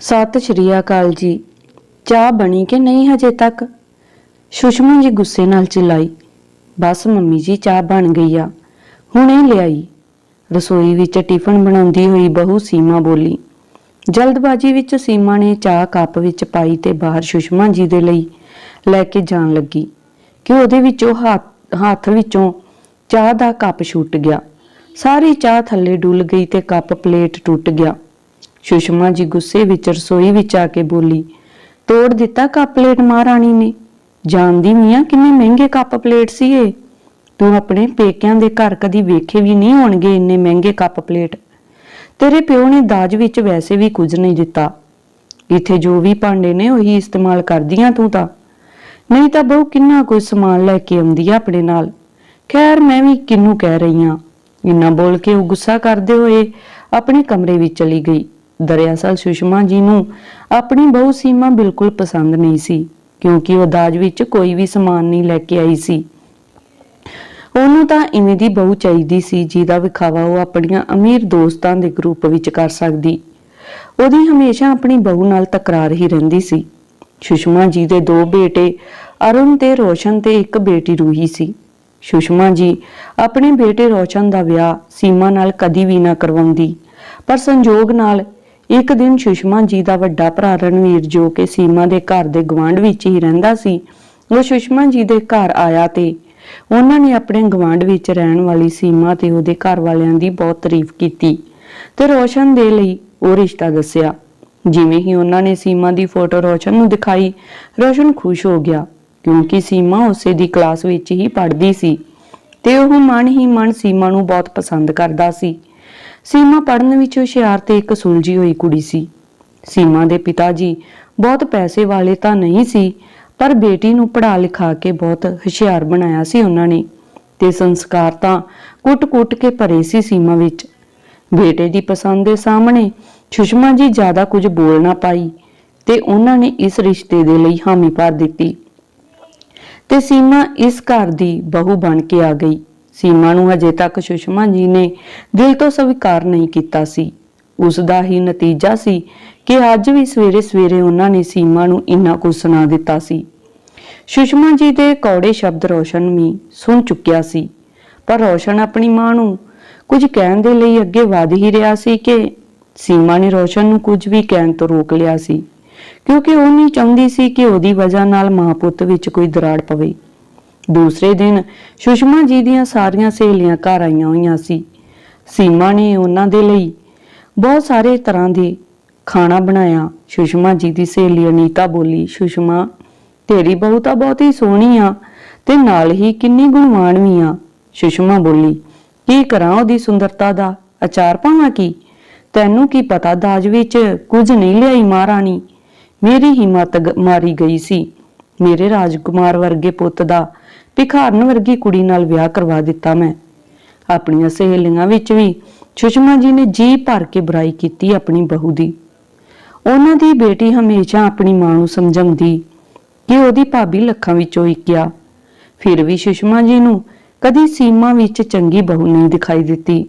ਸਤਿ ਸ਼੍ਰੀ ਅਕਾਲ ਜੀ। ਚਾਹ ਬਣੀ ਕਿ ਨਹੀਂ ਹਜੇ ਤੱਕ? ਸੁਸ਼ਮਾ ਜੀ ਗੁੱਸੇ ਨਾਲ ਚਿল্ਲਾਈ ਬਸ ਮੰਮੀ ਜੀ, ਚਾਹ ਬਣ ਗਈ ਆ। ਹੁਣੇ ਲਿਆਈ। ਰਸੋਈ ਵਿੱਚ ਟਿਫਨ ਬਣਾਉਂਦੀ ਹੋਈ ਬਹੂ ਸੀਮਾ ਬੋਲੀ, ਜਲਦਬਾਜ਼ੀ ਵਿੱਚ ਸੀਮਾ ਨੇ ਚਾਹ ਕੱਪ ਵਿੱਚ ਪਾਈ ਤੇ ਬਾਹਰ ਸੁਸ਼ਮਾ ਜੀ ਦੇ ਲਈ ਲੈ ਕੇ ਜਾਣ ਲੱਗੀ। ਕਿ ਉਹਦੇ ਵਿੱਚੋਂ ਹੱਥ ਹੱਥ ਵਿੱਚੋਂ ਚਾਹ ਦਾ ਕੱਪ ਛੁੱਟ ਗਿਆ। ਸਾਰੀ ਚਾਹ ਥੱਲੇ ਡੁੱਲ ਗਈ ਤੇ ਕੱਪ ਪਲੇਟ ਟੁੱਟ ਗਿਆ। ਸੁਸ਼ਮਾ ਜੀ ਗੁੱਸੇ ਵਿੱਚ ਰਸੋਈ ਵਿੱਚ ਆ ਕੇ ਬੋਲੀ, ਤੋੜ ਦਿੱਤਾ ਕੱਪ ਪਲੇਟ ਮਹਾਰਾਣੀ ਨੇ? ਜਾਣਦੀ ਮੀਆਂ ਕਿੰਨੇ ਮਹਿੰਗੇ ਕੱਪ ਪਲੇਟ ਸੀ ਇਹ ਤੂੰ ਆਪਣੇ ਪੇਕਿਆਂ ਦੇ ਘਰ ਕਦੀ ਵੇਖੇ ਵੀ ਨਹੀਂ ਹੋਣਗੇ ਇੰਨੇ ਮਹਿੰਗੇ ਕੱਪ ਪਲੇਟ? ਤੇਰੇ ਪਿਓ ਨੇ ਦਾਜ ਵਿੱਚ ਵੈਸੇ ਵੀ ਕੁਝ ਨਹੀਂ ਦਿੱਤਾ। ਇੱਥੇ ਜੋ ਵੀ ਭਾਂਡੇ ਨੇ ਉਹੀ ਇਸਤੇਮਾਲ ਕਰਦੀਆਂ ਤੂੰ ਤਾਂ। ਨਹੀਂ ਤਾਂ ਬਹੁ ਕਿੰਨਾ ਕੋਈ ਸਮਾਨ ਲੈ ਕੇ ਆਉਂਦੀ ਆ ਆਪਣੇ ਨਾਲ। ਖੈਰ, ਮੈਂ ਵੀ ਕਿੰਨੂੰ ਕਹਿ ਰਹੀ ਆ। ਇੰਨਾ ਬੋਲ ਕੇ ਉਹ ਗੁੱਸਾ ਕਰਦੇ ਹੋਏ ਆਪਣੇ ਕਮਰੇ ਵਿੱਚ ਚਲੀ ਗਈ। ਦਰਿਆਸਲ ਸੁਸ਼ਮਾ ਜੀ ਨੂੰ ਆਪਣੀ ਬਹੁ ਸੀਮਾ ਬਿਲਕੁਲ ਪਸੰਦ ਨਹੀਂ ਸੀ, ਕਿਉਂਕਿ ਉਹ ਦਾਜ ਵਿੱਚ ਕੋਈ ਵੀ ਸਮਾਨ ਨਹੀਂ ਲੈ ਕੇ ਆਈ ਸੀ। ਉਹਨੂੰ ਤਾਂ ਇਵੇਂ ਦੀ ਬਹੂ ਚਾਹੀਦੀ ਸੀ ਜਿਹਦਾ ਵਿਖਾਵਾ ਉਹ ਆਪਣੀਆਂ ਅਮੀਰ ਦੋਸਤਾਂ ਦੇ ਗਰੁੱਪ ਵਿੱਚ ਕਰ ਸਕਦੀ। ਉਹਦੀ ਹਮੇਸ਼ਾ ਆਪਣੀ ਬਹੁ ਨਾਲ ਤਕਰਾਰ ਹੀ ਰਹਿੰਦੀ ਸੀ। ਸੁਸ਼ਮਾ ਜੀ ਦੇ ਦੋ ਬੇਟੇ ਅਰੁਣ ਤੇ ਰੋਸ਼ਨ ਤੇ ਇੱਕ ਬੇਟੀ ਰੂਹੀ ਸੀ। ਸੁਸ਼ਮਾ ਜੀ ਆਪਣੇ ਬੇਟੇ ਰੋਸ਼ਨ ਦਾ ਵਿਆਹ ਸੀਮਾ ਨਾਲ ਕਦੀ ਵੀ ਨਾ ਕਰਵਾਉਂਦੀ, ਪਰ ਸੰਜੋਗ ਨਾਲ ਇੱਕ ਦਿਨ ਸੁਸ਼ਮਾ ਜੀ ਦਾ ਵੱਡਾ ਭਰਾ ਰਣਵੀਰ ਜੋ ਕਿ ਸੀਮਾ ਦੇ ਘਰ ਦੇ ਗਵਾਂਢ ਵਿੱਚ ਹੀ ਰਹਿੰਦਾ ਸੀ, ਉਹ ਸੁਸ਼ਮਾ ਜੀ ਦੇ ਘਰ ਆਇਆ ਤੇ ਉਹਨਾਂ ਨੇ ਆਪਣੇ ਗਵਾਂਢ ਵਿੱਚ ਰਹਿਣ ਵਾਲੀ ਸੀਮਾ ਤੇ ਉਹਦੇ ਘਰ ਵਾਲਿਆਂ ਦੀ ਬਹੁਤ ਤਾਰੀਫ ਕੀਤੀ ਤੇ ਰੋਸ਼ਨ ਦੇ ਲਈ ਉਹ ਰਿਸ਼ਤਾ ਦੱਸਿਆ। ਜਿਵੇਂ ਹੀ ਉਹਨਾਂ ਨੇ ਸੀਮਾ ਦੀ ਫੋਟੋ ਰੋਸ਼ਨ ਨੂੰ ਦਿਖਾਈ, ਰੋਸ਼ਨ ਖੁਸ਼ ਹੋ ਗਿਆ ਕਿਉਂਕਿ ਸੀਮਾ ਉਸੇ ਦੀ ਕਲਾਸ ਵਿੱਚ ਹੀ ਪੜ੍ਹਦੀ ਸੀ ਤੇ ਉਹ ਮਨ ਹੀ ਮਨ ਸੀਮਾ ਨੂੰ ਬਹੁਤ ਪਸੰਦ ਕਰਦਾ ਸੀ। ਸੀਮਾ ਪੜ੍ਹਨ ਵਿੱਚ ਹੁਸ਼ਿਆਰ ਤੇ ਇੱਕ ਸੁਲਝੀ ਹੋਈ ਕੁੜੀ ਸੀ। ਸੀਮਾ ਦੇ ਪਿਤਾ ਜੀ ਬਹੁਤ ਪੈਸੇ ਵਾਲੇ ਤਾਂ ਨਹੀਂ ਸੀ, ਪਰ ਬੇਟੀ ਨੂੰ ਪੜ੍ਹਾ ਲਿਖਾ ਕੇ ਬਹੁਤ ਹੁਸ਼ਿਆਰ ਬਣਾਇਆ ਸੀ ਉਹਨਾਂ ਨੇ ਤੇ ਸੰਸਕਾਰ ਤਾਂ ਕੁੱਟ-ਕੁੱਟ ਕੇ ਭਰੇ ਸੀ ਸੀਮਾ ਵਿੱਚ। ਬੇਟੇ ਦੀ ਪਸੰਦ ਦੇ ਸਾਹਮਣੇ ਸੁਸ਼ਮਾ ਜੀ ਜ਼ਿਆਦਾ ਕੁਝ ਬੋਲ ਨਾ ਪਾਈ ਤੇ ਉਹਨਾਂ ਨੇ ਇਸ ਰਿਸ਼ਤੇ ਦੇ ਲਈ ਹਾਮੀ ਭਰ ਦਿੱਤੀ ਤੇ ਸੀਮਾ ਇਸ ਘਰ ਦੀ ਬਹੂ ਬਣ ਕੇ ਆ ਗਈ। ਸੀਮਾ ਨੂੰ ਹਜੇ ਤੱਕ ਸੁਸ਼ਮਾ ਜੀ ਨੇ ਦਿਲ ਤੋਂ ਸਵੀਕਾਰ ਨਹੀਂ ਕੀਤਾ ਸੀ। ਉਸ ਦਾ ਹੀ ਨਤੀਜਾ ਸੀ ਕਿ ਅੱਜ ਵੀ ਸਵੇਰੇ ਸਵੇਰੇ ਉਹਨਾਂ ਨੇ ਸੀਮਾ ਨੂੰ ਇੰਨਾ ਕੁਝ ਸੁਣਾ ਦਿੱਤਾ ਸੀ। ਸੁਸ਼ਮਾ ਜੀ ਦੇ ਕੌੜੇ ਸ਼ਬਦ ਰੋਸ਼ਨ ਵੀ ਸੁਣ ਚੁੱਕਿਆ ਸੀ, ਪਰ ਰੋਸ਼ਨ ਆਪਣੀ ਮਾਂ ਨੂੰ ਕੁਝ ਕਹਿਣ ਦੇ ਲਈ ਅੱਗੇ ਵਧ ਹੀ ਰਿਹਾ ਸੀ ਕਿ ਸੀਮਾ ਨੇ ਰੋਸ਼ਨ ਨੂੰ ਕੁਝ ਵੀ ਕਹਿਣ ਤੋਂ ਰੋਕ ਲਿਆ ਸੀ, ਕਿਉਂਕਿ ਉਹ ਨਹੀਂ ਚਾਹੁੰਦੀ ਸੀ ਕਿ ਉਹਦੀ ਵਜ੍ਹਾ ਨਾਲ ਮਾਂ ਪੁੱਤ ਵਿੱਚ ਕੋਈ ਦਰਾੜ ਪਵੇ। ਦੂਸਰੇ ਦਿਨ ਸੁਸ਼ਮਾ ਜੀ ਦੀਆਂ ਸਾਰੀਆਂ ਸਹੇਲੀਆਂ ਘਰ ਆਈਆਂ ਹੋਈਆਂ ਸੀ। ਸੀਮਾ ਨੇ ਉਹਨਾਂ ਦੇ ਲਈ ਬਹੁਤ ਸਾਰੇ ਤਰ੍ਹਾਂ ਦੇ ਖਾਣਾ ਬਣਾਇਆ। ਸੁਸ਼ਮਾ ਜੀ ਦੀ ਸਹੇਲੀ ਅਨੀਤਾ ਬੋਲੀ, ਸੁਸ਼ਮਾ, ਤੇਰੀ ਬਹੂ ਤਾਂ ਬਹੁਤ ਹੀ ਸੋਹਣੀ ਆ ਤੇ ਨਾਲ ਹੀ ਕਿੰਨੀ ਗੁਣਵਾਨ ਵੀ ਆ। ਸੁਸ਼ਮਾ ਬੋਲੀ, ਕੀ ਕਰਾਂ ਉਹਦੀ ਸੁੰਦਰਤਾ ਦਾ? ਅਚਾਰ ਪਾਵਾਂ ਕੀ? ਤੈਨੂੰ ਕੀ ਪਤਾ ਦਾਜ ਵਿੱਚ ਕੁਝ ਨਹੀਂ ਲਿਆਈ ਮਹਾਰਾਣੀ? ਮੇਰੀ ਹਿੰਮਤ ਗ- ਮਾਰੀ ਗਈ ਸੀ। ਮੇਰੇ ਰਾਜਕੁਮਾਰ ਵਰਗੇ ਪੁੱਤ ਦਾ ਭਿਖਾਰਨ ਵਰਗੀ ਕੁੜੀ ਨਾਲ ਵਿਆਹ ਕਰਵਾ ਦਿੱਤਾ ਮੈਂ। ਆਪਣੀਆਂ ਸਹੇਲੀਆਂ ਵਿੱਚ ਵੀ ਸੁਸ਼ਮਾ ਜੀ ਨੇ ਜੀ ਭਰ ਕੇ ਬੁਰਾਈ ਕੀਤੀ ਆਪਣੀ ਬਹੂ ਦੀ। ਉਹਨਾਂ ਦੀ ਬੇਟੀ ਹਮੇਸ਼ਾ ਆਪਣੀ ਮਾਂ ਨੂੰ ਸਮਝਾਉਂਦੀ ਕਿ ਉਹਦੀ ਭਾਬੀ ਲੱਖਾਂ ਵਿੱਚੋਂ ਇੱਕ ਆ। ਫਿਰ ਵੀ ਸੁਸ਼ਮਾ ਜੀ ਨੂੰ ਕਦੀ ਸੀਮਾ ਵਿੱਚ ਚੰਗੀ ਬਹੂ ਨਹੀਂ ਦਿਖਾਈ ਦਿੱਤੀ।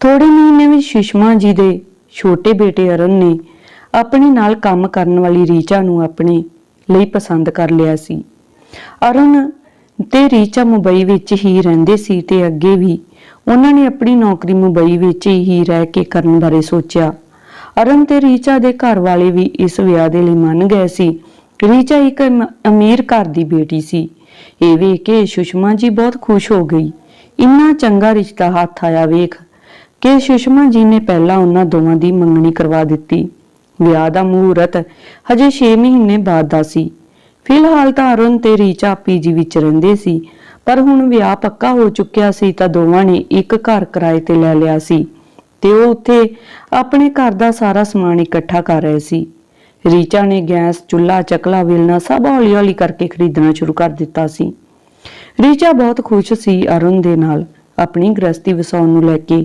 ਥੋੜੇ ਮਹੀਨੇ ਵਿੱਚ ਸੁਸ਼ਮਾ ਜੀ ਦੇ ਛੋਟੇ ਬੇਟੇ ਅਰਨ ਨੇ ਆਪਣੇ ਨਾਲ ਕੰਮ ਕਰਨ ਵਾਲੀ ਰੀਚਾ ਨੂੰ ਆਪਣੇ ਲਈ ਪਸੰਦ ਕਰ ਲਿਆ ਸੀ। ਅਰੁਣ ਤੇ ਰੀਚਾ ਮੁੰਬਈ ਵਿੱਚ ਹੀ ਰਹਿੰਦੇ ਸੀ ਤੇ ਅੱਗੇ ਵੀ ਉਹਨਾਂ ਨੇ ਆਪਣੀ ਨੌਕਰੀ ਮੁੰਬਈ ਵਿੱਚ ਹੀ ਰਹਿ ਕੇ ਕਰਨ ਬਾਰੇ ਸੋਚਿਆ। ਅਰੁਣ ਤੇ ਰੀਚਾ ਦੇ ਘਰ ਵਾਲੇ ਵੀ ਇਸ ਵਿਆਹ ਦੇ ਲਈ ਮੰਨ ਗਏ ਸੀ। ਰੀਚਾ ਇੱਕ ਅਮ- ਅਮੀਰ ਘਰ ਦੀ ਬੇਟੀ ਸੀ। ਇਹ ਵੇਖ ਕੇ ਸੁਸ਼ਮਾ ਜੀ ਬਹੁਤ ਖੁਸ਼ ਹੋ ਗਈ। ਇੰਨਾ ਚੰਗਾ ਰਿਸ਼ਤਾ ਹੱਥ ਆਇਆ ਵੇਖ ਕਿ ਸੁਸ਼ਮਾ ਜੀ ਨੇ ਪਹਿਲਾਂ ਉਹਨਾਂ ਦੋਵਾਂ ਦੀ ਮੰਗਣੀ ਕਰਵਾ ਦਿੱਤੀ। ਵਿਆਹ ਦਾ ਮਹੂਰਤ ਹਜੇ 6 ਮਹੀਨੇ ਬਾਅਦ ਦਾ ਸੀ। ਫਿਲਹਾਲ ਤਾਂ ਅਰੁਣ ਤੇ ਰੀਚਾ ਪੀਜੀ ਵਿੱਚ ਰਹਿੰਦੇ ਸੀ, ਪਰ ਹੁਣ ਵਿਆਹ ਪੱਕਾ ਹੋ ਚੁੱਕਿਆ ਸੀ ਤਾਂ ਦੋਵਾਂ ਨੇ ਇੱਕ ਘਰ ਕਿਰਾਏ ਤੇ ਲੈ ਲਿਆ ਸੀ ਤੇ ਉਹ ਉੱਥੇ ਆਪਣੇ ਘਰ ਦਾ ਸਾਰਾ ਸਮਾਨ ਇਕੱਠਾ ਕਰ ਰਹੇ ਸੀ। ਰੀਚਾ ਨੇ ਗੈਸ, ਚੁੱਲ੍ਹਾ, ਚਕਲਾ, ਵੇਲਣਾ ਸਭ ਹੌਲੀ-ਹੌਲੀ ਕਰਕੇ ਖਰੀਦਣਾ ਸ਼ੁਰੂ ਕਰ ਦਿੱਤਾ ਸੀ। ਰੀਚਾ ਬਹੁਤ ਖੁਸ਼ ਸੀ ਅਰੁਣ ਦੇ ਨਾਲ ਆਪਣੀ ਗ੍ਰਸਤੀ ਵਸਾਉਣ ਨੂੰ ਲੈ ਕੇ।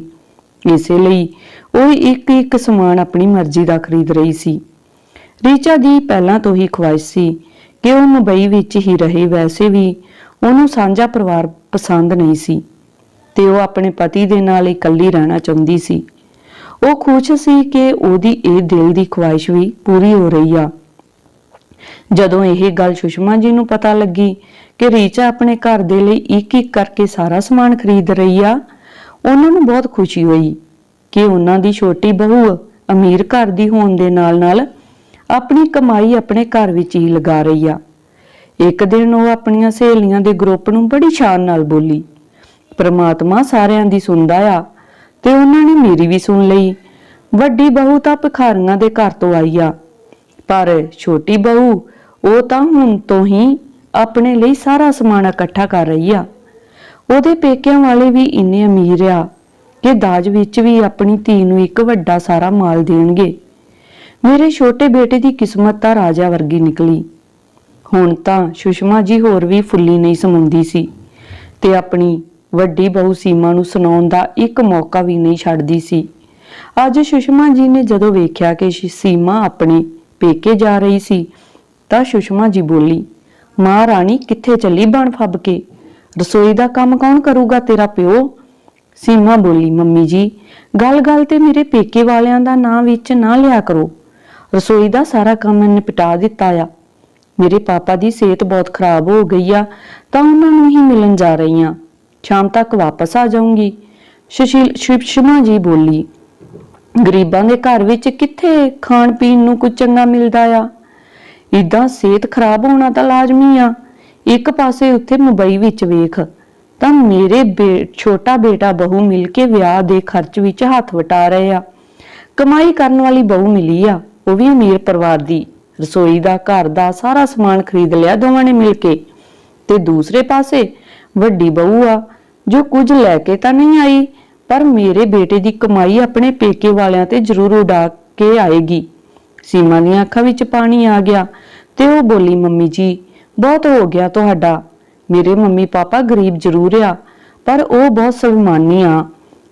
ਇਸੇ ਲਈ ਉਹ ਇੱਕ ਇੱਕ ਸਮਾਨ ਆਪਣੀ ਮਰਜ਼ੀ ਦਾ ਖਰੀਦ ਰਹੀ ਸੀ। ਰੀਚਾ ਦੀ ਪਹਿਲਾਂ ਤੋਂ ਹੀ ਖੁਆਇਸ਼ ਸੀ ਕਿ ਉਹ ਮੁੰਬਈ ਵਿੱਚ ਹੀ ਰਹੇ। ਵੈਸੇ ਵੀ ਉਹਨੂੰ ਸਾਂਝਾ ਪਰਿਵਾਰ ਪਸੰਦ ਨਹੀਂ ਸੀ ਤੇ ਉਹ ਆਪਣੇ ਪਤੀ ਦੇ ਨਾਲ ਇਕੱਲੀ ਰਹਿਣਾ ਚਾਹੁੰਦੀ ਸੀ। ਉਹ ਖੁਸ਼ ਸੀ ਕਿ ਉਹਦੀ ਇਹ ਦਿਲ ਦੀ ਖੁਆਇਸ਼ ਵੀ ਪੂਰੀ ਹੋ ਰਹੀ ਆ। ਜਦੋਂ ਇਹ ਗੱਲ ਸੁਸ਼ਮਾ ਜੀ ਨੂੰ ਪਤਾ ਲੱਗੀ ਕਿ ਰੀਚਾ ਆਪਣੇ ਘਰ ਦੇ ਲਈ ਇੱਕ ਇੱਕ ਕਰਕੇ ਸਾਰਾ ਸਮਾਨ ਖਰੀਦ ਰਹੀ ਆ, ਉਹਨਾਂ ਨੂੰ ਬਹੁਤ ਖੁਸ਼ੀ ਹੋਈ ਕਿ ਉਹਨਾਂ ਦੀ ਛੋਟੀ ਬਹੂ ਅਮੀਰ ਘਰ ਦੀ ਹੋਣ ਦੇ ਨਾਲ-ਨਾਲ ਆਪਣੀ ਕਮਾਈ ਆਪਣੇ ਘਰ ਵਿੱਚ ਹੀ ਲਗਾ ਰਹੀ ਆ। ਇੱਕ ਦਿਨ ਉਹ ਆਪਣੀਆਂ ਸਹੇਲੀਆਂ ਦੇ ਗਰੁੱਪ ਨੂੰ ਬੜੀ ਸ਼ਾਨ ਨਾਲ ਬੋਲੀ, ਪ੍ਰਮਾਤਮਾ ਸਾਰਿਆਂ ਦੀ ਸੁਣਦਾ ਆ ਤੇ ਉਹਨਾਂ ਨੇ ਮੇਰੀ ਵੀ ਸੁਣ ਲਈ। ਵੱਡੀ ਬਹੂ ਤਾਂ ਭਿਖਾਰੀਆਂ ਦੇ ਘਰ ਤੋਂ ਆਈ ਆ, ਪਰ ਛੋਟੀ ਬਹੂ, ਉਹ ਤਾਂ ਹੁਣ ਤੋਂ ਹੀ ਆਪਣੇ ਲਈ ਸਾਰਾ ਸਮਾਨ ਇਕੱਠਾ ਕਰ ਰਹੀ ਆ। ਉਹਦੇ ਪੇਕਿਆਂ ਵਾਲੇ ਵੀ ਇੰਨੇ ਅਮੀਰ ਆ ਕਿ ਦਾਜ ਵਿੱਚ ਵੀ ਆਪਣੀ ਧੀ ਨੂੰ ਇੱਕ ਵੱਡਾ ਸਾਰਾ ਮਾਲ ਦੇਣਗੇ। ਮੇਰੇ ਛੋਟੇ ਬੇਟੇ ਦੀ ਕਿਸਮਤ ਤਾਂ ਰਾਜਾ ਵਰਗੀ ਨਿਕਲੀ। ਹੁਣ ਤਾਂ ਸੁਸ਼ਮਾ ਜੀ ਹੋਰ ਵੀ ਫੁੱਲੀ ਨਹੀਂ ਸਮਾਉਂਦੀ ਸੀ ਤੇ ਆਪਣੀ ਵੱਡੀ ਬਹੂ ਸੀਮਾ ਨੂੰ ਸੁਣਾਉਣ ਦਾ ਇੱਕ ਮੌਕਾ ਵੀ ਨਹੀਂ ਛੱਡਦੀ ਸੀ। ਅੱਜ ਸੁਸ਼ਮਾ ਜੀ ਨੇ ਜਦੋਂ ਵੇਖਿਆ ਕਿ ਸੀਮਾ ਆਪਣੇ ਪੇਕੇ ਜਾ ਰਹੀ ਸੀ, ਤਾਂ ਸੁਸ਼ਮਾ ਜੀ ਬੋਲੀ, ਮਾਂ ਰਾਣੀ, ਕਿੱਥੇ ਚੱਲੀ ਬਣ ਫੱਬ ਕੇ? ਰਸੋਈ ਦਾ ਕੰਮ ਕੌਣ ਕਰੂਗਾ ਤੇਰਾ ਪਿਓ? ਸੀਮਾ ਬੋਲੀ, ਮੰਮੀ ਜੀ, ਗੱਲ-ਗੱਲ ਤੇ ਮੇਰੇ ਪੇਕੇ ਵਾਲਿਆਂ ਦਾ ਨਾਂ ਵਿੱਚ ਨਾ ਲਿਆ ਕਰੋ। ਰਸੋਈ ਦਾ ਸਾਰਾ ਕੰਮ ਨਿਪਟਾ ਦਿੱਤਾ ਆ। ਮੇਰੇ ਪਾਪਾ ਦੀ ਸਿਹਤ ਬਹੁਤ ਖਰਾਬ ਹੋ ਗਈ ਆ, ਤਾਂ ਉਹਨਾਂ ਨੂੰ ਹੀ ਮਿਲਣ ਜਾ ਰਹੀ ਆ। ਸ਼ਾਮ ਤੱਕ ਵਾਪਸ ਆ ਜਾਊਂਗੀ। ਸੁਸ਼ੀਲ ਸੁਸ਼ਮਾ ਜੀ ਬੋਲੀ, ਗਰੀਬਾਂ ਦੇ ਘਰ ਵਿੱਚ ਕਿੱਥੇ ਖਾਣ ਪੀਣ ਨੂੰ ਕੁਝ ਚੰਗਾ ਮਿਲਦਾ ਆ? ਇਦਾਂ ਸਿਹਤ ਖਰਾਬ ਹੋਣਾ ਤਾਂ ਲਾਜ਼ਮੀ ਆ। ਇੱਕ ਪਾਸੇ ਉੱਥੇ ਮੁੰਬਈ ਵਿੱਚ ਵੇਖ, ਤਾਂ ਮੇਰੇ ਬੇ- ਛੋਟਾ ਬੇਟਾ ਬਹੂ ਮਿਲ ਕੇ ਵਿਆਹ ਦੇ ਖਰਚ ਵਿੱਚ ਹੱਥ ਵਟਾ ਰਹੇ ਆ। ਕਮਾਈ ਕਰਨ ਵਾਲੀ ਬਹੂ ਮਿਲੀ ਆ। ਉਹ ਵੀ ਅਮੀਰ ਪਰਿਵਾਰ ਦੀ। ਰਸੋਈ ਦਾ, ਘਰ ਦਾ, ਸਾਰਾ ਸਮਾਨ ਖਰੀਦ ਲਿਆ ਦੋਵਾਂ ਨੇ ਮਿਲ ਕੇ। ਤੇ ਦੂਸਰੇ ਪਾਸੇ ਵੱਡੀ ਬਹੂ ਆ, ਜੋ ਕੁਝ ਲੈ ਕੇ ਤਾਂ ਨਹੀਂ ਆਈ, ਪਰ ਮੇਰੇ ਬੇਟੇ ਦੀ ਕਮਾਈ ਆਪਣੇ ਪੇਕੇ ਵਾਲਿਆਂ ਤੇ ਜ਼ਰੂਰ ਉਡਾ ਕੇ ਆਏਗੀ। ਸੀਮਾ ਦੀਆਂ ਅੱਖਾਂ ਵਿੱਚ ਪਾਣੀ ਆ ਗਿਆ ਤੇ ਉਹ ਬੋਲੀ, ਮੰਮੀ ਜੀ, ਬਹੁਤ ਹੋ ਗਿਆ ਤੁਹਾਡਾ। ਮੇਰੇ ਮੰਮੀ ਪਾਪਾ ਗਰੀਬ ਜ਼ਰੂਰ ਆ, ਪਰ ਉਹ ਬਹੁਤ ਸਵਮਾਨੀ ਆ।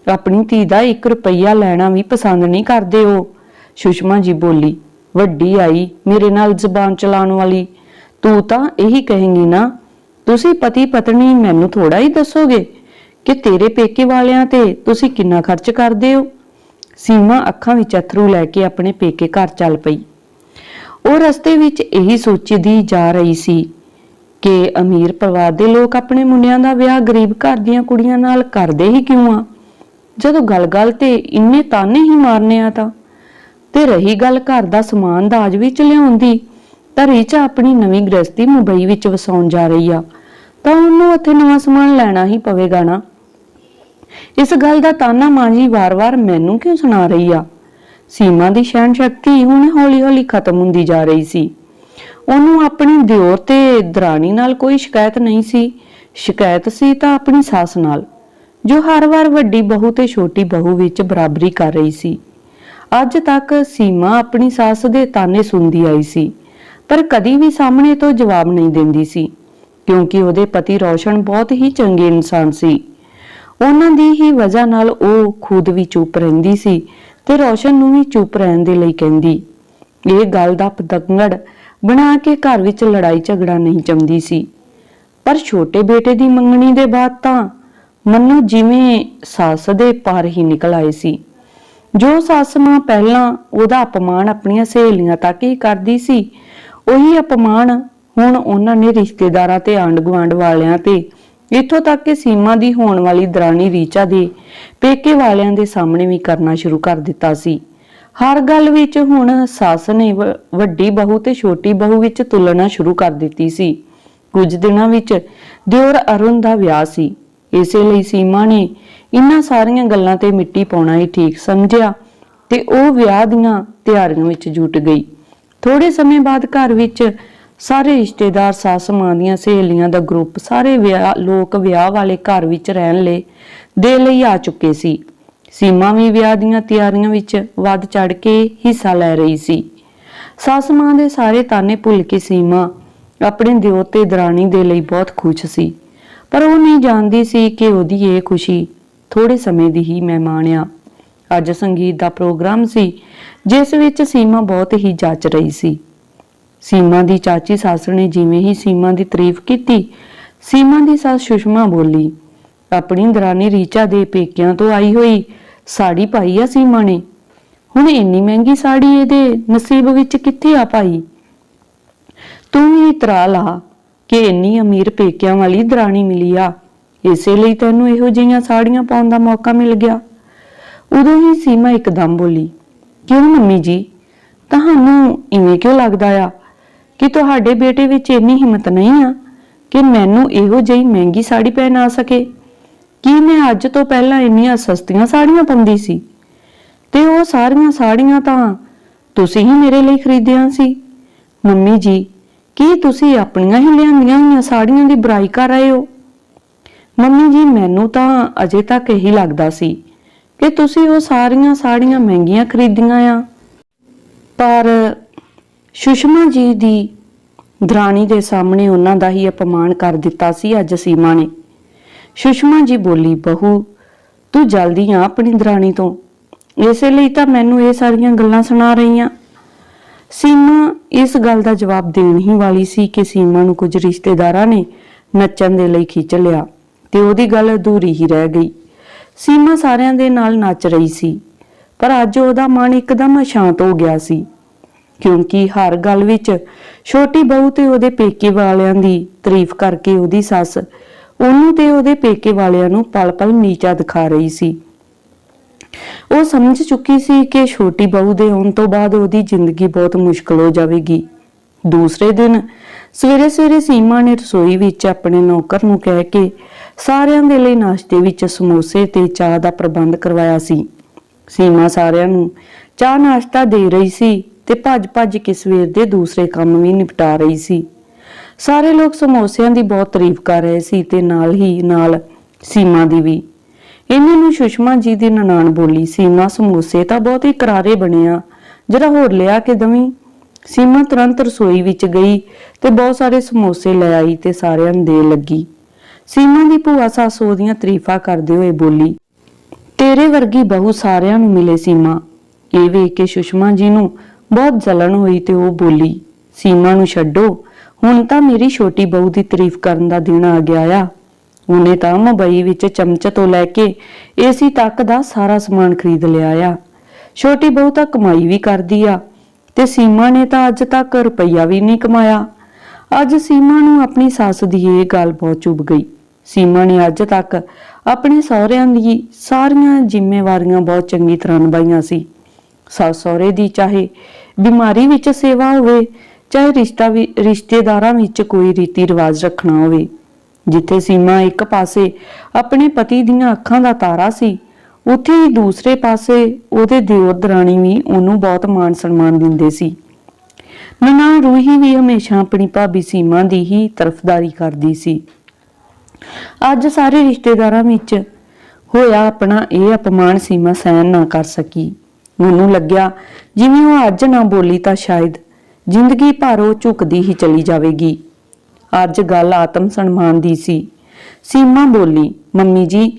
ਆਪਣੀ ਧੀ ਦਾ 1 ਰੁਪਈਆ ਲੈਣਾ ਵੀ ਪਸੰਦ ਨਹੀਂ ਕਰਦੇ ਉਹ। ਸੁਸ਼ਮਾ ਜੀ ਬੋਲੀ, ਵੱਡੀ ਆਈ, ਮੇਰੇ ਨਾਲ ਜ਼ਬਾਨ ਚਲਾਉਣ ਵਾਲੀ। ਤੂੰ ਤਾਂ ਇਹੀ ਕਹੇਂਗੀ ਨਾ, ਤੁਸੀਂ ਪਤੀ ਪਤਨੀ ਮੈਨੂੰ ਥੋੜਾ ਹੀ ਦੱਸੋਗੇ ਕਿ ਤੇਰੇ ਪੇਕੇ ਵਾਲਿਆਂ ਤੇ ਤੁਸੀਂ ਕਿੰਨਾ ਖਰਚ ਕਰਦੇ ਹੋ? ਸੀਮਾ ਅੱਖਾਂ ਵਿੱਚ ਅਥਰੂ ਲੈ ਕੇ ਆਪਣੇ ਪੇਕੇ ਘਰ ਚੱਲ ਪਈ। ਉਹ ਰਸਤੇ ਵਿੱਚ ਇਹੀ ਸੋਚਦੀ ਜਾ ਰਹੀ ਸੀ ਕਿ ਅਮੀਰ ਪਰਿਵਾਰ ਦੇ ਲੋਕ ਆਪਣੇ ਮੁੰਡਿਆਂ ਦਾ ਵਿਆਹ ਗਰੀਬ ਘਰ ਦੀਆਂ ਕੁੜੀਆਂ ਨਾਲ ਕਰਦੇ ਹੀ ਕਿਉਂ ਆ? ਜਦੋਂ ਗੱਲ-ਗੱਲ ਤੇ ਇੰਨੇ ਤਾਨੇ ਹੀ ਮਾਰਨੇ ਆ ਤਾਂ ਤੇ ਰਹੀ ਗੱਲ ਘਰ ਦਾ ਸਮਾਨ ਦਾਜ ਵਿੱਚ ਲਿਆਉਣ ਦੀ ਤਾਂ ਰੀਚਾ ਆਪਣੀ ਨਵੀਂ ਗ੍ਰਸਤੀ ਮੁੰਬਈ ਵਿੱਚ ਵਸਾਉਣ ਜਾ ਰਹੀ ਆ। ਤਾਂ ਉਹਨੂੰ ਉੱਥੇ ਨਵਾਂ ਸਮਾਨ ਲੈਣਾ ਹੀ ਪਵੇਗਾ ਨਾ। ਇਸ ਗੱਲ ਦਾ ਤਾਨਾ ਮਾਂਜੀ ਵਾਰ-ਵਾਰ ਮੈਨੂੰ ਕਿਉਂ ਸੁਣਾ ਰਹੀ ਆ? ਸੀਮਾ ਦੀ ਸਹਿਣ ਸ਼ਕਤੀ ਹੁਣ ਹੌਲੀ-ਹੌਲੀ ਖਤਮ ਹੁੰਦੀ ਜਾ ਰਹੀ ਸੀ। ਉਹਨੂੰ ਆਪਣੀ ਦਿਓਰ ਤੇ ਦਰਾਣੀ ਨਾਲ ਕੋਈ ਸ਼ਿਕਾਇਤ ਨਹੀਂ ਸੀ। ਸ਼ਿਕਾਇਤ ਸੀ ਤਾਂ ਆਪਣੀ ਸੱਸ ਨਾਲ, ਜੋ ਹਰ ਵਾਰ ਵੱਡੀ ਬਹੂ ਤੇ ਛੋਟੀ ਬਹੂ ਵਿੱਚ ਬਰਾਬਰੀ ਕਰ ਰਹੀ ਸੀ। ਅੱਜ ਤੱਕ ਸੀਮਾ ਆਪਣੀ ਸੱਸ ਦੇ ਤਾਨੇ ਸੁਣਦੀ ਆਈ ਸੀ, ਪਰ ਕਦੀ ਵੀ ਸਾਹਮਣੇ ਤੋਂ ਜਵਾਬ ਨਹੀਂ ਦਿੰਦੀ ਸੀ, ਕਿਉਂਕਿ ਉਹਦੇ ਪਤੀ ਰੌਸ਼ਨ ਬਹੁਤ ਹੀ ਚੰਗੇ ਇਨਸਾਨ ਸੀ। ਉਹਨਾਂ ਦੀ ਹੀ ਵਜ੍ਹਾ ਨਾਲ ਉਹ ਖੁਦ ਵੀ ਚੁੱਪ ਰਹਿੰਦੀ ਸੀ ਤੇ ਰੌਸ਼ਨ ਨੂੰ ਵੀ ਚੁੱਪ ਰਹਿਣ ਦੇ ਲਈ ਕਹਿੰਦੀ, ਇਹ ਗੱਲ ਦਾ ਪਤੰਗੜ ਬਣਾ ਕੇ ਘਰ ਵਿੱਚ ਲੜਾਈ ਝਗੜਾ ਨਹੀਂ ਚਾਹੁੰਦੀ ਸੀ। ਪਰ ਛੋਟੇ ਬੇਟੇ ਦੀ ਮੰਗਣੀ ਦੇ ਬਾਅਦ ਤਾਂ ਮੰਨੋ ਜਿਵੇਂ ਸੱਸ ਦੇ ਪਾਰ ਹੀ ਨਿਕਲ ਆਏ ਸੀ। ਜੋ ਸੱਸ ਮਾਂ ਪਹਿਲਾਂ ਉਹਦਾ ਅਪਮਾਨ ਆਪਣੀਆਂ ਸਹੇਲੀਆਂ ਤੱਕ ਹੀ ਕਰਦੀ ਸੀ, ਉਹੀ ਅਪਮਾਨ ਹੁਣ ਉਹਨਾਂ ਨੇ ਰਿਸ਼ਤੇਦਾਰਾਂ ਤੇ ਆਂਢ ਗੁਆਂਢ ਵਾਲਿਆਂ ਤੇ, ਇੱਥੋਂ ਤੱਕ ਕਿ ਸੀਮਾ ਦੀ ਹੋਣ ਵਾਲੀ ਦਰਾਣੀ ਰੀਚਾ ਦੇ ਪੇਕੇ ਵਾਲਿਆਂ ਦੇ ਸਾਹਮਣੇ ਵੀ ਕਰਨਾ ਸ਼ੁਰੂ ਕਰ ਦਿੱਤਾ ਸੀ। ਹਰ ਗੱਲ ਵਿੱਚ ਹੁਣ ਸੱਸ ਨੇ ਵੱਡੀ ਬਹੂ ਤੇ ਛੋਟੀ ਬਹੂ ਵਿੱਚ ਤੁਲਨਾ ਸ਼ੁਰੂ ਕਰ ਦਿੱਤੀ ਸੀ। ਕੁਝ ਦਿਨਾਂ ਵਿੱਚ ਦਿਓਰ ਅਰੁਣ ਦਾ ਵਿਆਹ ਸੀ। ਇਸੇ ਲਈ ਸੀਮਾ ਨੇ ਇਨ੍ਹਾਂ ਸਾਰੀਆਂ ਗੱਲਾਂ ਤੇ ਮਿੱਟੀ ਪਾਉਣਾ ਹੀ ਠੀਕ ਸਮਝਿਆ ਤੇ ਉਹ ਵਿਆਹ ਦੀਆਂ ਤਿਆਰੀਆਂ ਵਿੱਚ ਜੁਟ ਗਈ। ਥੋੜੇ ਸਮੇਂ ਬਾਅਦ ਘਰ ਵਿੱਚ ਸਾਰੇ ਰਿਸ਼ਤੇਦਾਰ, ਸੱਸ ਮਾਂ ਦੀਆਂ ਸਹੇਲੀਆਂ ਦਾ ਗਰੁੱਪ ਸਾਰੇ ਵਿਆਹ, ਲੋਕ ਵਿਆਹ ਵਾਲੇ ਘਰ ਵਿੱਚ ਰਹਿਣ ਲਈ ਦੇ ਲਈ ਆ ਚੁੱਕੇ ਸੀ। ਸੀਮਾ ਵੀ ਵਿਆਹ ਦੀਆਂ ਤਿਆਰੀਆਂ ਵਿੱਚ ਵੱਧ ਚੜ ਕੇ ਹਿੱਸਾ ਲੈ ਰਹੀ ਸੀ। ਸੱਸ ਮਾਂ ਦੇ ਸਾਰੇ ਤਾਨੇ ਭੁੱਲ ਕੇ ਸੀਮਾ ਆਪਣੇ ਦਿਓਰ ਤੇ ਦਰਾਣੀ ਦੇ ਲਈ ਬਹੁਤ ਖੁਸ਼ ਸੀ। ਪਰ ਉਹ ਨਹੀਂ ਜਾਣਦੀ ਸੀ ਕਿ ਉਹਦੀ ਇਹ ਖੁਸ਼ੀ ਥੋੜੇ ਸਮੇਂ ਦੀ ਹੀ ਮਹਿਮਾਨ ਆ ਅੱਜ ਸੰਗੀਤ ਦਾ ਪ੍ਰੋਗਰਾਮ ਸੀ, ਜਿਸ ਵਿੱਚ ਸੀਮਾ ਬਹੁਤ ਹੀ ਜੱਚ ਰਹੀ ਸੀ। ਸੀਮਾ ਦੀ ਚਾਚੀ ਸੱਸ ਨੇ ਜਿਵੇਂ ਹੀ ਸੀਮਾ ਦੀ ਤਾਰੀਫ ਕੀਤੀ, ਸੀਮਾ ਦੀ ਸੱਸ ਸੁਸ਼ਮਾ ਬੋਲੀ, ਆਪਣੀ ਦਰਾਨੀ ਰੀਚਾ ਦੇ ਪੇਕਿਆਂ ਤੋਂ ਆਈ ਹੋਈ ਸਾੜੀ ਪਾਈ ਆ ਸੀਮਾ ਨੇ। ਹੁਣ ਇੰਨੀ ਮਹਿੰਗੀ ਸਾੜੀ ਇਹਦੇ ਨਸੀਬ ਵਿੱਚ ਕਿੱਥੇ ਆ ਪਾਈ ਤੂੰ ਵੀ ਤਰਾ ਲਾ ਕਿ ਇੰਨੀ ਅਮੀਰ ਪੇਕਿਆਂ ਵਾਲੀ ਦਰਾਣੀ ਮਿਲੀ ਆ। ਇਸੇ ਲਈ ਤੈਨੂੰ ਇਹੋ ਜਿਹੀਆਂ ਸਾੜੀਆਂ ਪਾਉਣ ਦਾ ਮੌਕਾ ਮਿਲ ਗਿਆ। ਉਦੋਂ ਹੀ ਸੀਮਾ ਇੱਕਦਮ ਬੋਲੀ, ਕਿਉਂ ਮੰਮੀ ਜੀ? ਤੁਹਾਨੂੰ ਇਵੇਂ ਕਿਉਂ ਲੱਗਦਾ ਆ ਕਿ ਤੁਹਾਡੇ ਬੇਟੇ ਵਿੱਚ ਇੰਨੀ ਹਿੰਮਤ ਨਹੀਂ ਆ ਕਿ ਮੈਨੂੰ ਇਹੋ ਜਿਹੀ ਮਹਿੰਗੀ ਸਾੜੀ ਪਹਿਨਾ ਸਕੇ? ਕੀ ਮੈਂ ਅੱਜ ਤੋਂ ਪਹਿਲਾਂ ਇੰਨੀਆਂ ਸਸਤੀਆਂ ਸਾੜੀਆਂ ਪਾਉਂਦੀ ਸੀ? ਤੇ ਉਹ ਸਾਰੀਆਂ ਸਾੜੀਆਂ ਤਾਂ ਤੁਸੀਂ ਹੀ ਮੇਰੇ ਲਈ ਖਰੀਦੀਆਂ ਸੀ। ਮੰਮੀ ਜੀ ਕੀ ਤੁਸੀਂ ਆਪਣੀਆਂ ਹੀ ਲਿਆਂਦੀਆਂ ਹੋਈਆਂ ਸਾੜੀਆਂ ਦੀ ਬੁਰਾਈ ਕਰ ਰਹੇ ਹੋ? ਮੰਮੀ ਜੀ, ਮੈਨੂੰ ਤਾਂ ਅਜੇ ਤੱਕ ਇਹੀ ਲੱਗਦਾ ਸੀ ਕਿ ਤੁਸੀਂ ਉਹ ਸਾਰੀਆਂ ਸਾੜੀਆਂ ਮਹਿੰਗੀਆਂ ਖਰੀਦੀਆਂ ਆ। ਪਰ ਸੁਸ਼ਮਾ ਜੀ ਦੀ ਦਰਾਣੀ ਦੇ ਸਾਹਮਣੇ ਉਹਨਾਂ ਦਾ ਹੀ ਅਪਮਾਨ ਕਰ ਦਿੱਤਾ ਸੀ ਅੱਜ ਸੀਮਾ ਨੇ। ਸੁਸ਼ਮਾ ਜੀ ਬੋਲੀ, ਬਹੂ, ਤੂੰ ਜਲਦੀ ਆ ਆਪਣੀ ਦਰਾਣੀ ਤੋਂ। ਇਸੇ ਲਈ ਤਾਂ ਮੈਨੂੰ ਇਹ ਸਾਰੀਆਂ ਗੱਲਾਂ ਸੁਣਾ ਰਹੀਆਂ। ਸੀਮਾ ਇਸ ਗੱਲ ਦਾ ਜਵਾਬ ਦੇਣ ਹੀ ਵਾਲੀ ਸੀ ਕਿ ਸੀਮਾ ਨੂੰ ਕੁਝ ਰਿਸ਼ਤੇਦਾਰਾਂ ਨੇ ਨੱਚਣ ਦੇ ਲਈ ਖਿੱਚ ਲਿਆ ਤੇ ਉਹਦੀ ਗੱਲ ਅਧੂਰੀ ਹੀ ਰਹਿ ਗਈ। ਸੀਮਾ ਸਾਰਿਆਂ ਦੇ ਨਾਲ ਨੱਚ ਰਹੀ ਸੀ, ਪਰ ਅੱਜ ਉਹਦਾ ਮਨ ਇੱਕਦਮ ਅਸ਼ਾਂਤ ਹੋ ਗਿਆ ਸੀ, ਕਿਉਂਕਿ ਹਰ ਗੱਲ ਵਿੱਚ ਛੋਟੀ ਬਹੂ ਤੇ ਉਹਦੇ ਪੇਕੇ ਵਾਲਿਆਂ ਦੀ ਤਾਰੀਫ ਕਰਕੇ ਉਹਦੀ ਸੱਸ ਉਹਨੂੰ ਤੇ ਉਹਦੇ ਪੇਕੇ ਵਾਲਿਆਂ ਨੂੰ ਪਲ-ਪਲ ਨੀਚਾ ਦਿਖਾ ਰਹੀ ਸੀ। ਉਹ ਸਮਝ ਚੁੱਕੀ ਸੀ ਕਿ ਛੋਟੀ ਬਹੂ ਦੇ ਆਉਣ ਤੋਂ ਬਾਅਦ ਉਹਦੀ ਜ਼ਿੰਦਗੀ ਬਹੁਤ ਮੁਸ਼ਕਲ ਹੋ ਜਾਵੇਗੀ। ਦੂਸਰੇ ਦਿਨ ਸਵੇਰੇ ਸਵੇਰੇ ਸੀਮਾ ਨੇ ਰਸੋਈ ਵਿੱਚ ਆਪਣੇ ਨੌਕਰ ਨੂੰ ਕਹਿ ਕੇ ਸਾਰਿਆਂ ਦੇ ਲਈ ਨਾਸ਼ਤੇ ਵਿੱਚ ਸਮੋਸੇ ਤੇ ਚਾਹ ਦਾ ਪ੍ਰਬੰਧ ਕਰਵਾਇਆ ਸੀ। ਸੀਮਾ ਸਾਰਿਆਂ ਨੂੰ ਚਾਹ ਨਾਸ਼ਤਾ ਦੇ ਰਹੀ ਸੀ ਤੇ ਭੱਜ-ਭੱਜ ਕੇ ਸਵੇਰ ਦੇ ਦੂਸਰੇ ਕੰਮ ਵੀ ਨਿਪਟਾ ਰਹੀ ਸੀ। ਸਾਰੇ ਲੋਕ ਸਮੋਸਿਆਂ ਦੀ ਬਹੁਤ ਤਾਰੀਫ ਕਰ ਰਹੇ ਸੀ ਤੇ ਨਾਲ ਹੀ ਨਾਲ ਸੀਮਾ ਦੀ ਵੀ। ਇਹਨਾਂ ਨੂੰ ਸੁਸ਼ਮਾ ਜੀ ਦੀ ਨਨਾਣ ਬੋਲੀ ਸੀਮਾ ਸਮੋਸੇ, ਤਾਂ ਬਹੁਤ ਹੀ ਕਰਾਰੇ ਬਣਿਆ। ਜਰਾ ਹੋਰ ਲਿਆ ਕੇ ਦਵੀਂ। ਸੀਮਾ ਤੁਰੰਤ ਰਸੋਈ ਵਿੱਚ ਗਈ ਤੇ ਬਹੁਤ ਸਾਰੇ ਸਮੋਸੇ ਲੈ ਆਈ ਤੇ ਸਾਰਿਆਂ ਨੂੰ ਦੇ ਲੱਗੀ। ਸੀਮਾ ਦੀ ਭੂਆ ਸੱਸ ਉਹਦੀਆਂ ਤਾਰੀਫਾਂ ਕਰਦੇ ਹੋਏ ਬੋਲੀ, ਤੇਰੇ ਵਰਗੀ ਬਹੂ ਸਾਰਿਆਂ ਨੂੰ ਮਿਲੇ ਸੀਮਾ। ਇਹ ਵੇਖ ਕੇ ਸੁਸ਼ਮਾ ਜੀ ਨੂੰ ਬਹੁਤ ਜਲਣ ਹੋਈ ਤੇ ਉਹ ਬੋਲੀ, ਸੀਮਾ ਨੂੰ ਛੱਡੋ, ਹੁਣ ਤਾਂ ਮੇਰੀ ਛੋਟੀ ਬਹੂ ਦੀ ਤਾਰੀਫ ਕਰਨ ਦਾ ਦਿਨ ਆ ਗਿਆ ਆ। ਉਹਨੇ ਤਾਂ ਮੁੰਬਈ ਵਿੱਚ ਚਮਚ ਤੋਂ ਲੈ ਕੇ ਏਸੀ ਤੱਕ ਦਾ ਸਾਰਾ ਸਮਾਨ ਖਰੀਦ ਲਿਆ ਆ। ਛੋਟੀ ਬਹੂ ਤਾਂ ਕਮਾਈ ਵੀ ਕਰਦੀ ਆ ਤੇ ਸੀਮਾ ਨੇ ਤਾਂ ਅੱਜ ਤੱਕ ਰੁਪਈਆ ਵੀ ਨਹੀਂ ਕਮਾਇਆ। ਅੱਜ ਸੀਮਾ ਨੂੰ ਆਪਣੀ ਸੱਸ ਦੀ ਇਹ ਗੱਲ ਬਹੁਤ ਚੁੱਭ ਗਈ। ਸੀਮਾ ਨੇ ਅੱਜ ਤੱਕ ਆਪਣੇ ਸਹੁਰਿਆਂ ਦੀ ਸਾਰੀਆਂ ਜ਼ਿੰਮੇਵਾਰੀਆਂ ਬਹੁਤ ਚੰਗੀ ਤਰ੍ਹਾਂ ਨਿਭਾਈਆਂ ਸੀ। ਸੱਸ ਸਹੁਰੇ ਦੀ ਚਾਹੇ ਬਿਮਾਰੀ ਵਿੱਚ ਸੇਵਾ ਹੋਵੇ, ਚਾਹੇ ਰਿਸ਼ਤਾ ਵੀ ਰਿਸ਼ਤੇਦਾਰਾਂ ਵਿੱਚ ਕੋਈ ਰੀਤੀ ਰਿਵਾਜ ਰੱਖਣਾ ਹੋਵੇ ਜਿੱਥੇ ਸੀਮਾ ਇੱਕ ਪਾਸੇ ਆਪਣੇ ਪਤੀ ਦੀਆਂ ਅੱਖਾਂ ਦਾ ਤਾਰਾ ਸੀ, ਉੱਥੇ ਹੀ ਦੂਸਰੇ ਪਾਸੇ ਉਹਦੇ ਦਿਓਰ ਦਰਾਣੀ ਵੀ ਉਹਨੂੰ ਬਹੁਤ ਮਾਣ ਸਨਮਾਨ ਦਿੰਦੇ ਸੀ। ਨਨਾਣ ਰੂਹੀ ਵੀ ਹਮੇਸ਼ਾ ਆਪਣੀ ਭਾਬੀ ਸੀਮਾ ਦੀ ਹੀ ਤਰਫਦਾਰੀ ਕਰਦੀ ਸੀ। ਅੱਜ ਸਾਰੇ ਰਿਸ਼ਤੇਦਾਰਾਂ ਵਿੱਚ ਹੋਇਆ ਆਪਣਾ ਇਹ ਅਪਮਾਨ ਸੀਮਾ ਸਹਿਣ ਨਾ ਕਰ ਸਕੀ। ਮੈਨੂੰ ਲੱਗਿਆ ਜਿਵੇਂ ਉਹ ਅੱਜ ਨਾ ਬੋਲੀ ਤਾਂ ਸ਼ਾਇਦ ਜ਼ਿੰਦਗੀ ਭਰ ਉਹ ਝੁਕਦੀ ਹੀ ਚਲੀ ਜਾਵੇਗੀ। ਅੱਜ ਗੱਲ ਆਤਮ ਸਨਮਾਨ ਦੀ ਸੀ। ਸੀਮਾ ਬੋਲੀ, ਮੰਮੀ ਜੀ,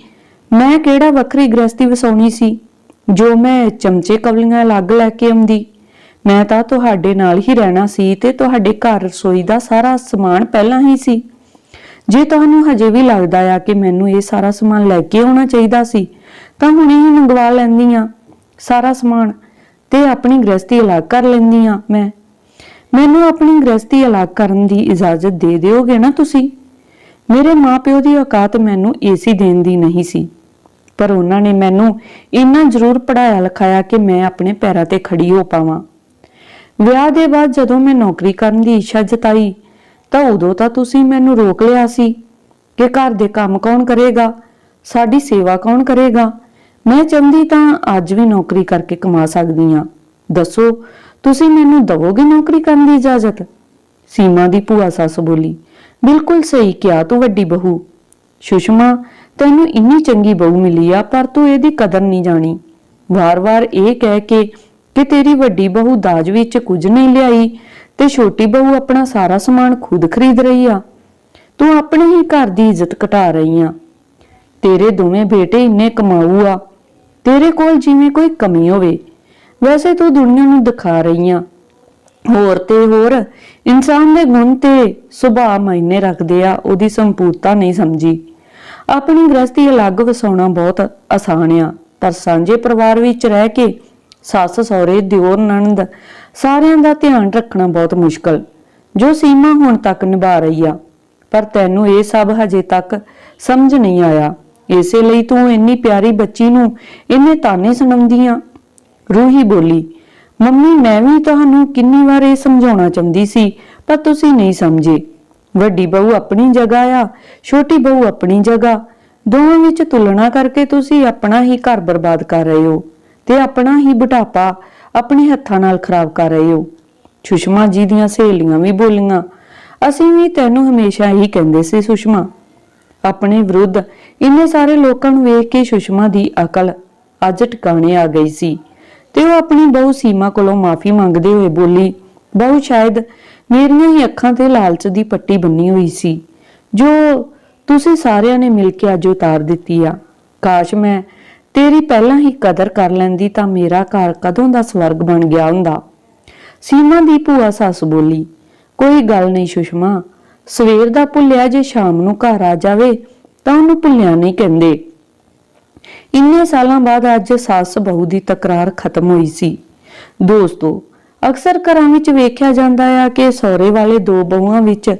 ਮੈਂ ਕਿਹੜਾ ਵੱਖਰੀ ਗ੍ਰਸਤੀ ਵਸਾਉਣੀ ਸੀ? ਜੋ ਮੈਂ ਚਮਚੇ ਕਵਲੀਆਂ ਅਲੱਗ ਲੈ ਕੇ ਆਉਂਦੀ, ਮੈਂ ਤਾਂ ਤੁਹਾਡੇ ਨਾਲ ਹੀ ਰਹਿਣਾ ਸੀ ਤੇ ਤੁਹਾਡੇ ਘਰ ਰਸੋਈ ਦਾ ਸਾਰਾ ਸਮਾਨ ਪਹਿਲਾਂ ਹੀ ਸੀ। ਜੇ ਤੁਹਾਨੂੰ ਹਜੇ ਵੀ ਲੱਗਦਾ ਆ ਕਿ ਮੈਨੂੰ ਇਹ ਸਾਰਾ ਸਮਾਨ ਲੈ ਕੇ ਆਉਣਾ ਚਾਹੀਦਾ ਸੀ, ਤਾਂ ਹੁਣੇ ਹੀ ਮੰਗਵਾ ਲੈਂਦੀ ਆ ਸਾਰਾ ਸਮਾਨ ਤੇ ਆਪਣੀ ਗ੍ਰਸਤੀ ਅਲੱਗ ਕਰ ਲੈਂਦੀ ਆ ਮੈਂ। ਮੈਨੂੰ ਆਪਣੀ ਗ੍ਰਸਤੀ ਅਲੱਗ ਕਰਨ ਦੀ ਇਜਾਜ਼ਤ ਦੇ ਦਿਓਗੇ ਨਾ ਤੁਸੀਂ? ਮੇਰੇ ਮਾਪਿਓ ਦੀ ਔਕਾਤ ਮੈਨੂੰ ਏਸੀ ਦੇਣ ਦੀ ਨਹੀਂ ਸੀ। ਪਰ ਉਹਨਾਂ ਨੇ ਮੈਨੂੰ ਇੰਨਾ ਜ਼ਰੂਰ ਪੜਾਇਆ ਲਿਖਾਇਆ ਕਿ ਮੈਂ ਆਪਣੇ ਪੈਰਾਂ ਤੇ ਖੜੀ ਹੋ ਪਾਵਾਂ। ਵਿਆਹ ਦੇ ਬਾਅਦ ਜਦੋਂ ਮੈਂ ਨੌਕਰੀ ਕਰਨ ਦੀ ਇੱਛਾ ਜਤਾਈ, ਤਾਂ ਉਦੋਂ ਤਾਂ ਤੁਸੀਂ ਮੈਨੂੰ ਰੋਕ ਲਿਆ ਸੀ ਕਿ ਘਰ ਦੇ ਕੰਮ ਕੌਣ ਕਰੇਗਾ, ਸਾਡੀ ਸੇਵਾ ਕੌਣ ਕਰੇਗਾ। ਮੈਂ ਚਾਹੁੰਦੀ ਤਾਂ ਅੱਜ ਵੀ ਨੌਕਰੀ ਕਰਕੇ ਕਮਾ ਸਕਦੀ ਆ ਦੱਸੋ ਤੁਸੀਂ ਮੈਨੂੰ ਦਵੋਗੇ ਨੌਕਰੀ ਕਰਨ ਦੀ ਇਜਾਜ਼ਤ? ਸੀਮਾ ਦੀ ਭੂਆ ਸੱਸ ਬੋਲੀ, ਬਿਲਕੁਲ ਸਹੀ ਕਿਹਾ ਤੂੰ ਵੱਡੀ ਬਹੂ। ਸੁਸ਼ਮਾ, ਤੈਨੂੰ ਇੰਨੀ ਚੰਗੀ ਬਹੂ ਮਿਲੀ ਆ, ਪਰ ਤੂੰ ਇਹਦੀ ਕਦਰ ਨਹੀਂ ਜਾਣੀ। ਵਾਰ-ਵਾਰ ਇਹ ਕਹਿ ਕੇ ਕਿ ਤੇਰੀ ਵੱਡੀ ਬਹੂ ਦਾਜ ਵਿੱਚ ਕੁਝ ਨਹੀਂ ਲਿਆਈ, ਤੇ ਛੋਟੀ ਬਹੂ ਆਪਣਾ ਸਾਰਾ ਸਮਾਨ ਖੁਦ ਖਰੀਦ ਰਹੀ ਆ। ਤੂੰ ਆਪਣੇ ਹੀ ਘਰ ਦੀ ਇੱਜ਼ਤ ਘਟਾ ਰਹੀ ਆ। ਤੇਰੇ ਦੋਵੇਂ ਬੇਟੇ ਇੰਨੇ ਕਮਾਊ ਆ, ਤੇਰੇ ਕੋਲ ਜਿਵੇਂ ਕੋਈ ਕਮੀ ਹੋਵੇ ਵੈਸੇ ਤੂੰ ਦੁਨੀਆ ਨੂੰ ਦਿਖਾ ਰਹੀ ਆ ਹੋਰ ਤੇ ਹੋਰ, ਇਨਸਾਨ ਦੇ ਗੁਣ ਤੇ ਸੁਭਾਅ ਮਾਇਨੇ ਰੱਖਦੇ ਆ, ਉਹਦੀ ਸੰਪੂਰਤਾ ਨਹੀਂ ਸਮਝੀ। ਆਪਣੀ ਗ੍ਰਸਤੀ ਅਲੱਗ ਵਸਾਉਣਾ ਬਹੁਤ ਆਸਾਨ ਆ, ਪਰ ਸਾਂਝੇ ਪਰਿਵਾਰ ਵਿੱਚ ਰਹਿ ਕੇ ਸੱਸ, ਸਹੁਰੇ, ਦਿਓਰ, ਨਣਦ ਸਾਰਿਆਂ ਦਾ ਧਿਆਨ ਰੱਖਣਾ ਬਹੁਤ ਮੁਸ਼ਕਲ, ਜੋ ਸੀਮਾ ਹੁਣ ਤੱਕ ਨਿਭਾ ਰਹੀ ਆ। ਪਰ ਤੈਨੂੰ ਇਹ ਸਭ ਹਜੇ ਤੱਕ ਸਮਝ ਨਹੀਂ ਆਇਆ। ਇਸੇ ਲਈ ਤੂੰ ਇੰਨੀ ਪਿਆਰੀ ਬੱਚੀ ਨੂੰ ਇੰਨੇ ਤਾਨੇ ਸੁਣਾਉਂਦੀ ਆ। ਰੂਹੀ ਬੋਲੀ, ਮੰਮੀ, ਮੈਂ ਵੀ ਤੁਹਾਨੂੰ ਕਿੰਨੀ ਵਾਰ ਇਹ ਸਮਝਾਉਣਾ ਚਾਹੁੰਦੀ ਸੀ, ਪਰ ਤੁਸੀਂ ਨਹੀਂ ਸਮਝੇ। ਵੱਡੀ ਬਹੂ ਆਪਣੀ ਜਗ੍ਹਾ ਆ, ਛੋਟੀ ਬਹੂ ਆਪਣੀ ਜਗ੍ਹਾ। ਦੋਵਾਂ ਵਿੱਚ ਤੁਲਨਾ ਕਰਕੇ ਤੁਸੀਂ ਆਪਣਾ ਹੀ ਘਰ ਬਰਬਾਦ ਕਰ ਰਹੇ ਹੋ ਤੇ ਆਪਣਾ ਹੀ ਬੁਢਾਪਾ ਆਪਣੇ ਹੱਥਾਂ ਨਾਲ ਖਰਾਬ ਕਰ ਰਹੇ ਹੋ। ਸੁਸ਼ਮਾ ਜੀ ਦੀਆਂ ਸਹੇਲੀਆਂ ਵੀ ਬੋਲੀਆਂ, ਅਸੀਂ ਵੀ ਤੈਨੂੰ ਹਮੇਸ਼ਾ ਹੀ ਕਹਿੰਦੇ ਸੀ, ਸੁਸ਼ਮਾ। ਆਪਣੇ ਵਿਰੁੱਧ ਇੰਨੇ ਸਾਰੇ ਲੋਕਾਂ ਨੂੰ ਵੇਖ ਕੇ ਸੁਸ਼ਮਾ ਦੀ ਅਕਲ ਅੱਜ ਟਿਕਾਣੇ ਆ ਗਈ ਸੀ। ਤੇ ਉਹ ਆਪਣੀ ਬਹੂ ਸੀਮਾ ਕੋਲੋਂ ਮਾਫੀ ਮੰਗਦੇ ਹੋਏ ਬੋਲੀ, ਬਹੂ, ਸ਼ਾਇਦ ਮੇਰੀਆਂ ਹੀ ਅੱਖਾਂ ਤੇ ਲਾਲਚ ਦੀ ਪੱਟੀ ਬੰਨੀ ਹੋਈ ਸੀ। ਜੋ ਤੁਸੀਂ ਸਾਰਿਆਂ ਨੇ ਮਿਲ ਕੇ ਅੱਜ ਉਤਾਰ ਦਿੱਤੀ ਆ। ਕਾਸ਼ ਮੈਂ ਤੇਰੀ ਪਹਿਲਾਂ ਹੀ ਕਦਰ ਕਰ ਲੈਂਦੀ ਤਾਂ ਮੇਰਾ ਘਰ ਕਦੋਂ ਦਾ ਸਵਰਗ ਬਣ ਗਿਆ ਹੁੰਦਾ। ਸੀਮਾ ਦੀ ਭੂਆ ਸੱਸ ਬੋਲੀ, ਕੋਈ ਗੱਲ ਨਹੀਂ ਸੁਸ਼ਮਾ, ਸਵੇਰ ਦਾ ਭੁੱਲਿਆ ਜੇ ਸ਼ਾਮ ਨੂੰ ਘਰ ਆ ਜਾਵੇ ਤਾਂ ਉਹਨੂੰ ਭੁੱਲਿਆ ਨਹੀਂ ਕਹਿੰਦੇ। ਇੰਨੇ ਸਾਲਾਂ ਬਾਅਦ ਅੱਜ ਸੱਸ ਬਹੂ ਦੀ ਤਕਰਾਰ ਖਤਮ ਹੋਈ ਸੀ। ਦੋਸਤੋ, ਅਕਸਰ ਘਰਾਂ ਵਿੱਚ ਵੇਖਿਆ ਜਾਂਦਾ ਆ ਕਿ ਸਹੁਰੇ ਵਾਲੇ ਦੋ ਬਹੂਆਂ ਵਿੱਚ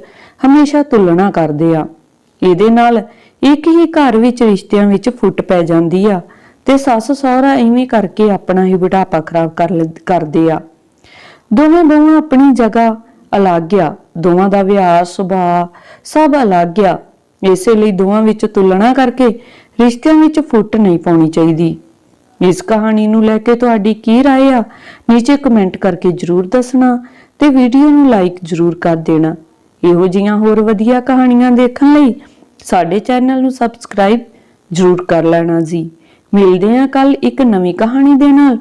ਹਮੇਸ਼ਾ ਤੁਲਨਾ ਕਰਦੇ ਆ। ਇਹਦੇ ਨਾਲ ਇੱਕ ਹੀ ਘਰ ਵਿੱਚ ਰਿਸ਼ਤਿਆਂ ਵਿੱਚ ਫੁੱਟ ਪੈ ਜਾਂਦੀ ਆ ਤੇ ਸੱਸ ਸਹੁਰਾ ਐਵੇਂ ਕਰਕੇ ਆਪਣਾ ਹੀ ਬੁਢਾਪਾ ਖਰਾਬ ਕਰ ਕਰਦੇ ਆ। ਦੋਵੇਂ ਬਹੂਆਂ ਆਪਣੀ ਜਗ੍ਹਾ ਅਲੱਗ ਆ, ਦੋਵਾਂ ਦਾ ਵਿਹਾਰ ਸੁਭਾਅ ਸਭ ਅਲੱਗ ਆ। ਇਸੇ ਲਈ ਦੋਵਾਂ ਵਿੱਚ ਤੁਲਨਾ ਕਰਕੇ ਰਿਸ਼ਤਿਆਂ ਵਿੱਚ ਫੁੱਟ ਨਹੀਂ ਪਾਉਣੀ ਚਾਹੀਦੀ ਇਸ ਕਹਾਣੀ ਨੂੰ ਲੈ ਕੇ ਤੁਹਾਡੀ ਕੀ رائے ਆ ਨੀਚੇ ਕਮੈਂਟ ਕਰਕੇ ਜਰੂਰ ਦੱਸਣਾ ਤੇ ਵੀਡੀਓ ਨੂੰ ਲਾਈਕ ਜਰੂਰ ਕਰ ਦੇਣਾ ਇਹੋ ਜੀਆਂ ਹੋਰ ਵਧੀਆ ਕਹਾਣੀਆਂ ਦੇਖਣ ਲਈ ਸਾਡੇ ਚੈਨਲ ਨੂੰ ਸਬਸਕ੍ਰਾਈਬ ਜਰੂਰ ਕਰ ਲੈਣਾ ਜੀ ਮਿਲਦੇ ਹਾਂ ਕੱਲ ਇੱਕ ਨਵੀਂ ਕਹਾਣੀ ਦੇ ਨਾਲ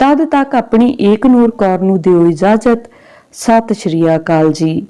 ਤਦ ਤੱਕ ਆਪਣੀ ਏਕ ਨੂਰ ਕੌਰ ਨੂੰ ਦਿਓ ਇਜਾਜ਼ਤ ਸਤਿ ਸ਼੍ਰੀ ਅਕਾਲ ਜੀ